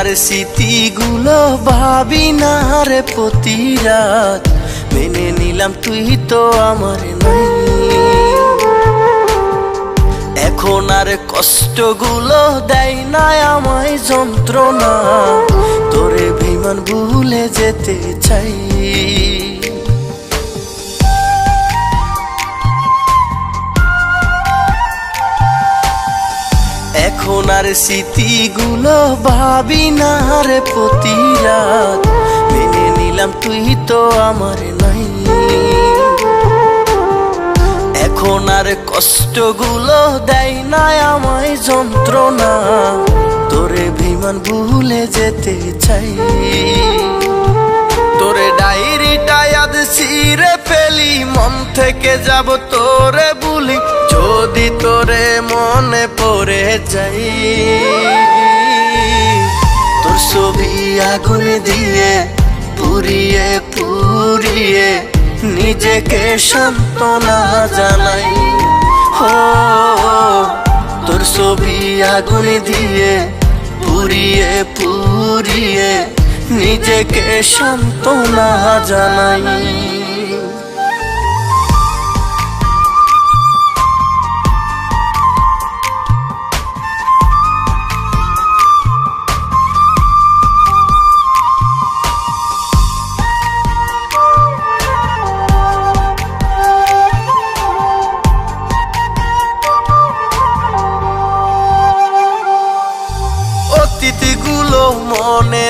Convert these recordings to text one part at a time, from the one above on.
আর স্মৃতিগুলো ভাবি না রে প্রতি রাত মেনে নিলাম তুই তো আমার নাই। এখন আর কষ্টগুলো দেয় না আমায় যন্ত্রণা। তোরে বিমান ভুলে যেতে চাই। স্মৃতিগুলো ভাবি না রে প্রতি রাত মেনে নিলাম তুই তো আমার নাই। এখন আর কষ্টগুলো দেয় না আমায় যন্ত্রণা। তোরে বিমান ভুলে যেতে চাই। তোরে ডায়েরিটা ইয়াদ ছিঁড়ে ফেলি, মন থেকে যাব তোরে বলি। যদি তোরে মনে পড়ে যাই। তোর ছবি আগুন দিয়ে পুড়িয়ে পুড়িয়ে নিজেকে সান্ত্বনা জানাই। হো, তোর ছবি আগুন দিয়ে পুড়িয়ে পুড়িয়ে নিজেকে সান্ত্বনা জানাই।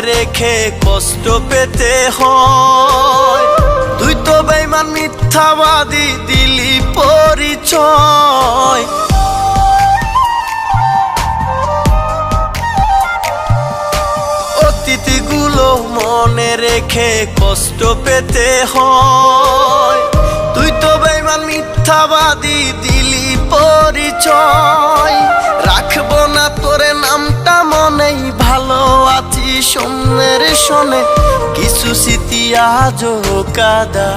রেখে কষ্ট পেতে হয়। তুই তো বেমান মিথ্যাবাদী, দিলি পরিচয়। অতীতগুলো মনে রেখে কষ্ট পেতে হয়। তুই তো বেমান মিথ্যাবাদী, দিলি পরিচয়। শোনে, কিছু স্মৃতি আজও কাদায়।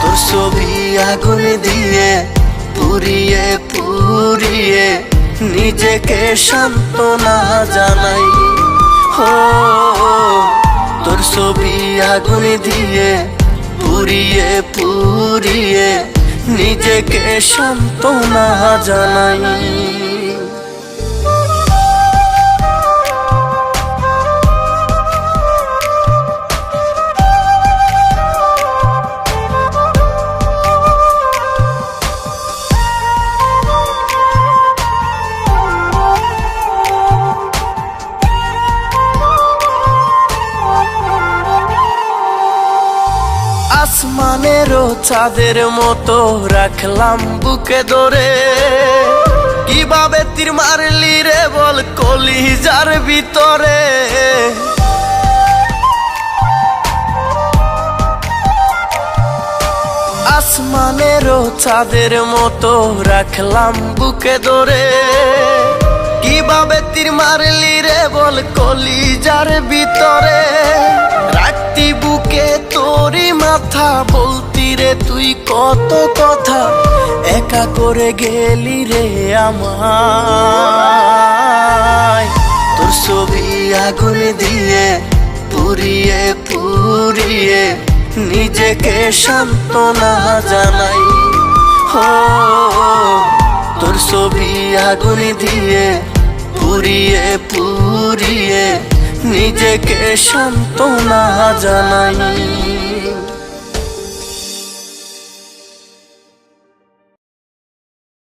তোর ছবি আগুন দিয়ে পুড়িয়ে পুড়িয়ে নিজেকে সান্ত্বনা জানাই। হো, তোর ছবি আগুন দিয়ে পুড়িয়ে পুড়িয়ে নিজেকে সান্ত্বনা জানাই। আসমানেরও চাঁদের মতো রাখলাম বুকে ধরে। কীভাবে তীর মারলি রে বল কলিজার ভিতরে? আসমানেরও চাঁদের মতো রাখলাম বুকে ধরে। কীভাবে তীর মারলি রে বল কলিজার ভিতরে? মাথা বলতি রে, তুই কত কথা একা করে গেলি রে আমায়? তোর ছবি আগুন দিয়ে পুড়িয়ে পুরিয়ে নিজেকে সান্ত্বনা জানাই। হো, তোর ছবি আগুন দিয়ে পুড়িয়ে পুরিয়ে নিজেকে সান্ত্বনা জানাই।